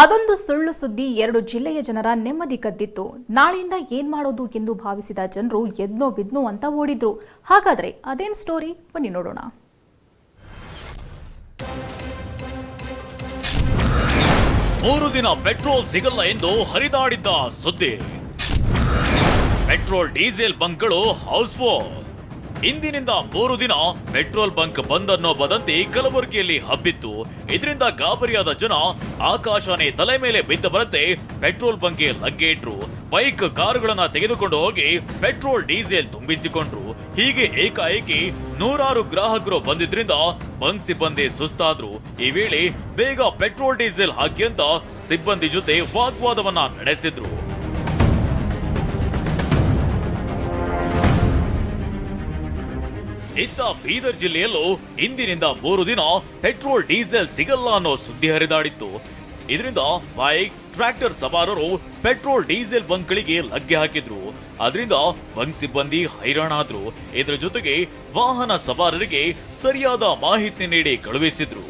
ಅದೊಂದು ಸುಳ್ಳು ಸುದ್ದಿ ಎರಡು ಜಿಲ್ಲೆಯ ಜನರ ನೆಮ್ಮದಿ ಕದ್ದಿತ್ತು. ನಾಳೆಯಿಂದ ಏನ್ ಮಾಡೋದು ಎಂದು ಭಾವಿಸಿದ ಜನರು ಎದ್ನೋ ಬಿದ್ನೋ ಅಂತ ಓಡಿದ್ರು. ಹಾಗಾದ್ರೆ ಅದೇನ್ ಸ್ಟೋರಿ ಬನ್ನಿ ನೋಡೋಣ. ಮೂರು ದಿನ ಪೆಟ್ರೋಲ್ ಸಿಗಲ್ಲ ಎಂದು ಹರಿದಾಡಿದ್ದ ಸುದ್ದಿ. ಪೆಟ್ರೋಲ್ ಡೀಸೆಲ್ ಬಂಕ್ಗಳು ಹೌಸ್ಫುಲ್ ಇಂದಿನಿಂದ ಮೂರು ದಿನ ಪೆಟ್ರೋಲ್ ಬಂಕ್ ಬಂದ್ ಅನ್ನೋ ವದಂತಿ ಕಲಬುರಗಿಯಲ್ಲಿ ಹಬ್ಬಿತ್ತು. ಇದರಿಂದ ಗಾಬರಿಯಾದ ಜನ ಆಕಾಶನೇ ತಲೆ ಮೇಲೆ ಬಿದ್ದ ಬರಂತೆ ಪೆಟ್ರೋಲ್ ಬಂಕ್ಗೆ ಲಗ್ಗೆ ಇಟ್ರು ಬೈಕ್ ಕಾರುಗಳನ್ನ ತೆಗೆದುಕೊಂಡು ಹೋಗಿ ಪೆಟ್ರೋಲ್ ಡೀಸೆಲ್ ತುಂಬಿಸಿಕೊಂಡ್ರು. ಹೀಗೆ ಏಕಾಏಕಿ ನೂರಾರು ಗ್ರಾಹಕರು ಬಂದಿದ್ರಿಂದ ಬಂಕ್ ಸಿಬ್ಬಂದಿ ಸುಸ್ತಾದ್ರು. ಈ ವೇಳೆ ಬೇಗ ಪೆಟ್ರೋಲ್ ಡೀಸೆಲ್ ಹಾಕಿ ಅಂತ ಸಿಬ್ಬಂದಿ ಜೊತೆ ವಾಗ್ವಾದವನ್ನ ನಡೆಸಿದ್ರು. ಇತ್ತ ಬೀದರ್ ಜಿಲ್ಲೆಯಲ್ಲೂ ಇಂದಿನಿಂದ ಮೂರು ದಿನ ಪೆಟ್ರೋಲ್, ಡೀಸೆಲ್ ಸಿಗಲ್ಲ ಅನ್ನೋ ಸುದ್ದಿ ಹರಿದಾಡಿತ್ತು. ಇದರಿಂದ ಬೈಕ್, ಟ್ರ್ಯಾಕ್ಟರ್ ಸವಾರರು ಪೆಟ್ರೋಲ್, ಡೀಸೆಲ್ ಬಂಕ್ಗಳಿಗೆ ಲಗ್ಗೆ ಹಾಕಿದ್ರು. ಅದರಿಂದ ಬಂಕ್ ಸಿಬ್ಬಂದಿ ಹೈರಾಣಾದ್ರು ಇದರ ಜೊತೆಗೆ ವಾಹನ ಸವಾರರಿಗೆ ಸರಿಯಾದ ಮಾಹಿತಿ ನೀಡಿ ಕಳುಹಿಸಿದ್ರು.